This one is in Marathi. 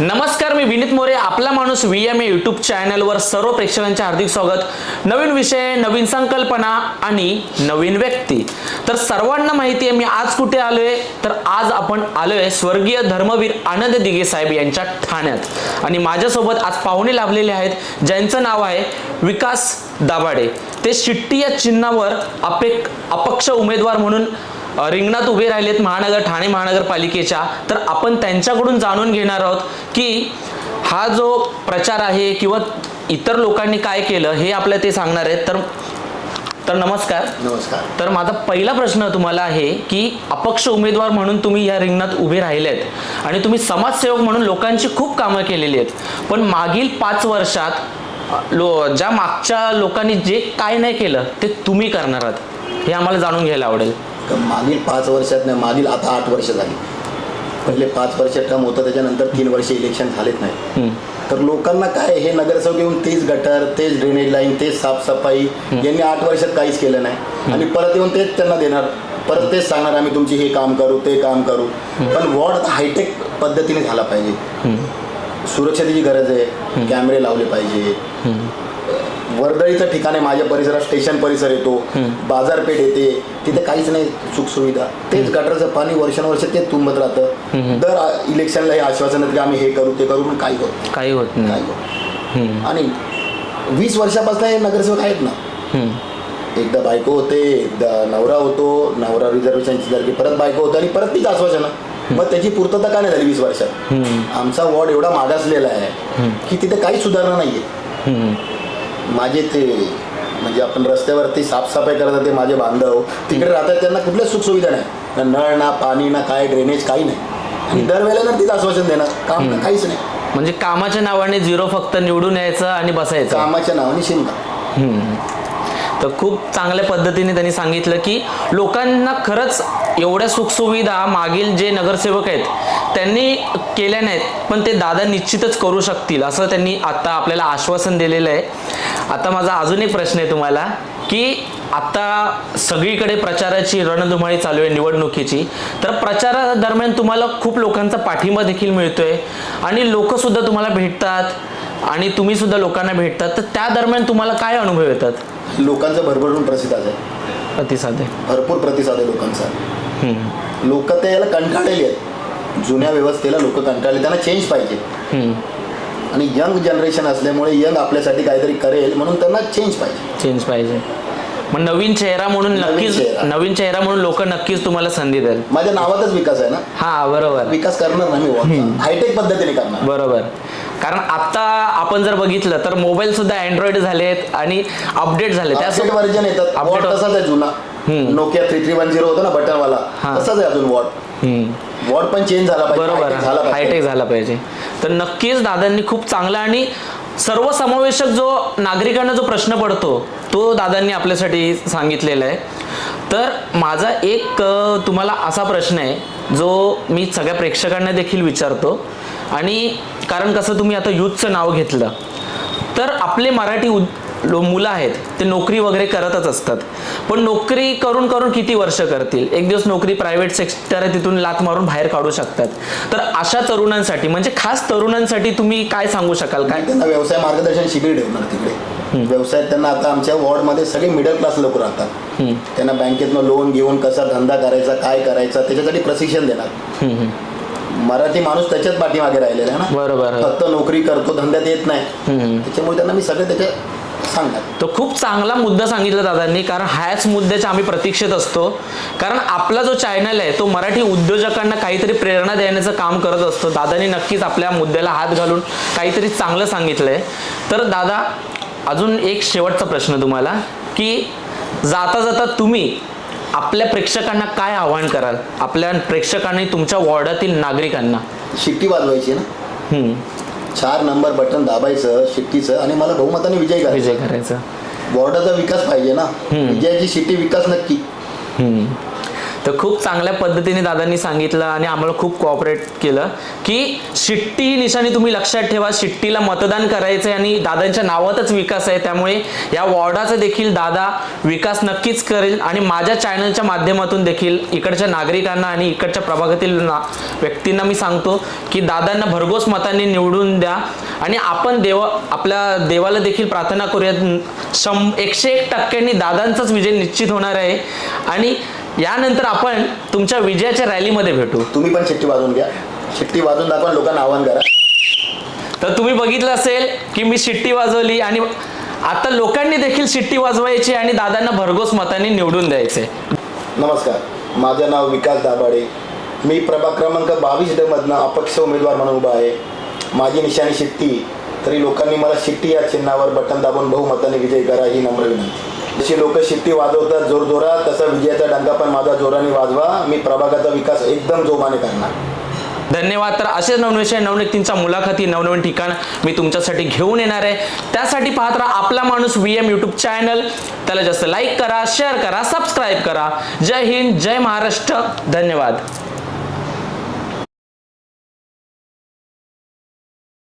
नमस्कार मी विनीत मोरे आपला माणूस व्ही एम ए यूट्यूब चॅनलवर सर्व प्रेक्षकांचे हार्दिक स्वागत. नवीन विषय नवीन संकल्पना आणि नवीन व्यक्ती. तर सर्वांना माहिती आहे मी आज कुठे आलोय? तर आज आपण आलोय स्वर्गीय धर्मवीर आनंद दिघे साहेब यांच्या ठाण्यात. आणि माझ्यासोबत आज पाहुणे लाभलेले आहेत ज्यांचं नाव आहे विकास दाभाडे. ते शिट्टी या चिन्हावर अपेक अपक्ष उमेदवार म्हणून रिंगणात उभे राहिलेत महानगर ठाणे महानगरपालिकेच्या. तर आपण त्यांच्याकडून जाणून घेणार आहोत की हा जो प्रचार आहे किंवा इतर लोकांनी काय केलं हे आपल्याला ते सांगणार आहेत. तर तर नमस्कार. नमस्कार. तर माझा पहिला प्रश्न तुम्हाला आहे की अपक्ष उमेदवार म्हणून तुम्ही या रिंगणात उभे राहिले आहेत आणि तुम्ही समाजसेवक म्हणून लोकांची खूप कामं केलेली आहेत. पण मागील पाच वर्षात लो ज्या मागच्या लोकांनी जे काय नाही केलं ते तुम्ही करणार आहात हे आम्हाला जाणून घ्यायला आवडेल. मागील पाच वर्षात नाही मागील आता आठ वर्ष झाली. पहिले पाच वर्ष टर्म होतं त्याच्यानंतर तीन वर्ष इलेक्शन झालेत नाही. तर लोकांना काय हे नगरसेवक येऊन तेच गटर तेच ड्रेनेज लाईन तेच साफसफाई यांनी आठ वर्षात काहीच केलं नाही. आणि परत येऊन तेच त्यांना देणार. परत तेच सांगणार आम्ही तुमची हे काम करू ते काम करू. पण वॉर्ड हायटेक पद्धतीने झाला पाहिजे. सुरक्षतेची गरज आहे कॅमेरे लावले पाहिजे. वर्दळीचं ठिकाण आहे माझ्या परिसरात स्टेशन परिसर येतो बाजारपेठ येते तिथे काहीच नाही सुखसुविधा. तेच गटरचं पाणी वर्षानुवर्ष तेच तुंबत राहतं. दर इलेक्शनला हे आश्वासन की आम्ही हे करू ते करू पण काही होत काही होत नाही. होत. आणि वीस वर्षापासून हे नगरसेवक आहेत ना. एकदा बायको होते एकदा नवरा होतो नवरा रिझर्वेशनची झाली परत बायको होते आणि परत तीच आश्वासनं. मग त्याची पूर्तता का नाही झाली वीस वर्षात. आमचा वॉर्ड एवढा मागासलेला आहे की तिथे काही सुधारणा नाहीये. माझे ते म्हणजे आपण रस्त्यावरती साफसफाई करतात ते माझे बांधव तिकडे राहतात त्यांना कुठल्याच सुखसुविधा नाही. ना नळ ना पाणी ना काय ड्रेनेज काही नाही. आणि दरवेळेला तीच आश्वासन देणार काम काहीच नाही. म्हणजे कामाच्या नावाने झिरो फक्त निवडून यायचं आणि बसायचं. कामाच्या नावाने शिंदा. तर खूप चांगल्या पद्धतीने त्यांनी सांगितलं की लोकांना खरंच एवढ्या सुखसुविधा मागील जे नगरसेवक आहेत त्यांनी केल्या नाहीत पण ते दादा निश्चितच करू शकतील असं त्यांनी आता आपल्याला आश्वासन दिलेलं आहे. आता माझा अजून एक प्रश्न आहे तुम्हाला की आता सगळीकडे प्रचाराची रणधुमाळी चालू आहे निवडणुकीची तर प्रचारादरम्यान तुम्हाला खूप लोकांचा पाठिंबा देखील मिळतोय आणि लोक सुद्धा तुम्हाला भेटतात आणि तुम्ही सुद्धा लोकांना भेटतात. तर त्या दरम्यान तुम्हाला काय अनुभव येतात? लोकांचं भरभरून प्रतिसाद आहे. प्रतिसाद आहे. भरपूर प्रतिसाद आहे लोकांचा. लोक ते याला कंटाळलेली आहेत. जुन्या व्यवस्थेला लोक कंटाळले त्यांना चेंज पाहिजे. आणि यंग जनरेशन असल्यामुळे यंग आपल्यासाठी काहीतरी करेल म्हणून त्यांना चेंज पाहिजे. चेंज पाहिजे. मग नवीन चेहरा म्हणून नक्कीच चेहरा. नवीन चेहरा म्हणून लोक नक्कीच तुम्हाला संधी द्याल माझ्या नावातच विकास आहे ना? हा बरोबर. विकास करणार ना मी. हायटेक पद्धतीने करणार. बरोबर. कारण आता आपण जर बघितलं तर मोबाईल सुद्धा अँड्रॉइड झालेत आणि अपडेट झाले अपडेट त्यासोबत व्हर्जन येतात. Update वॉट होत- तसाच आहे जुना. Nokia three three one zero होता ना बटनवाला. तसाच आहे अजून वॉट. वॉट पण चेंज झाला पाहिजे. बरोबर हायटेक झाला पाहिजे. तर नक्कीच दादांनी खूप चांगला आणि सर्वसमावेशक जो नागरिकांना जो प्रश्न पडतो तो दादांनी आपल्यासाठी सांगितलेला आहे. तर माझा एक तुम्हाला असा प्रश्न आहे जो मी सगळ्या प्रेक्षकांना देखील विचारतो. आणि कारण कसं तुम्ही आता यूथचं नाव घेतलं. तर आपले मराठी मुलं आहेत ते नोकरी वगैरे करतच असतात. पण नोकरी करून करून किती वर्ष करतील? एक दिवस नोकरी प्रायव्हेट सेक्टर आहे तिथून लात मारून बाहेर काढू शकतात. तर अशा तरुणांसाठी म्हणजे खास तरुणांसाठी तुम्ही काय सांगू शकाल? काय? त्यांना व्यवसाय मार्गदर्शन शिबिर ठेवणार तिकडे. व्यवसाय त्यांना आता आमच्या वॉर्डमध्ये सगळे मिडल क्लास लोक राहतात. त्यांना बँकेतनं लोन घेऊन कसा धंदा करायचा काय करायचा त्याच्यासाठी प्रशिक्षण देणार. मराठी माणूस त्याच्याच पाठीमागे राहिलेला आहे ना. बरोबर फक्त नोकरी करतो धंद्यात येत नाही. त्याच्यामुळे त्यांना मी सगळे त्याच्या सांगणार तो खूप चांगला मुद्दा सांगितला दादांनी कारण ह्याच मुद्द्याच्या आम्ही प्रतीक्षेत असतो. कारण आपला जो चॅनल आहे तो मराठी उद्योजकांना काहीतरी प्रेरणा देण्याचं काम करत असतो. दादांनी नक्कीच आपल्या मुद्द्याला हात घालून काहीतरी चांगलं सांगितलंय. तर दादा अजून एक शेवटचा प्रश्न तुम्हाला की जाता जाता तुम्ही आपल्या प्रेक्षकांना काय आवाहन कराल? आपल्या प्रेक्षकांनी तुमच्या वॉर्डातील नागरिकांना? शिट्टी वाजवायची ना? चार नंबर बटन दाबायचं शिट्टीचं आणि मला बहुमताने विजय करायचा विजय करायचा वॉर्डाचा विकास पाहिजे ना. विजयाची शिट्टी विकास नक्की हम्म. तर खूप चांगल्या पद्धतीने दादांनी सांगितलं आणि आम्हाला खूप कोऑपरेट केलं की शिट्टी ही निशाणी तुम्ही लक्षात ठेवा शिट्टीला मतदान करायचं आहे आणि दादांच्या नावातच विकास आहे. त्यामुळे या वॉर्डाचा देखील दादा विकास नक्कीच करेल आणि माझ्या चॅनलच्या माध्यमातून देखील इकडच्या नागरिकांना आणि इकडच्या प्रभागातील ना व्यक्तींना मी सांगतो की दादांना भरघोस मतांनी निवडून द्या आणि आपण देव आपल्या देवाला देखील प्रार्थना करूयात. शं एकशे एक टक्क्यांनी दादांचाच विजय निश्चित होणार आहे. आणि यानंतर आपण तुमच्या विजयाच्या रॅलीमध्ये भेटू. तुम्ही पण शिट्टी वाजवून घ्या. शिट्टी वाजवून दाखवा लोकांना आव्हान करा. तर तुम्ही बघितलं असेल की मी शिट्टी वाजवली आणि आता लोकांनी देखील शिट्टी वाजवायची आणि दादांना भरघोस मतांनी निवडून द्यायचे. नमस्कार. माझं नाव विकास दाभाडे. मी प्रभाग क्रमांक बावीस ड मधनं अपक्ष उमेदवार म्हणून उभा आहे. माझी निशाणी शिट्टी तरी लोकांनी मला शिट्टी या चिन्हावर बटन दाबून बहुमताने विजय करा ही नम्र विनंती. जशी लोक शिट्टी वाजवतात जोरजोरात तसा विजयाचा डंका पण माझा जोराने वाजवा. मी प्रभागाचा विकास एकदम जोमाने करणार. धन्यवाद. तर असेच नवनविषय नवनितींच्या मुलाखती नवनवीन ठिकाण मी तुमच्यासाठी घेऊन येणार आहे. त्यासाठी पाहत राहा आपला माणूस व्ही एम यूट्यूब चॅनल त्याला जास्त लाईक करा शेअर करा सबस्क्राईब करा. जय हिंद जय महाराष्ट्र. धन्यवाद.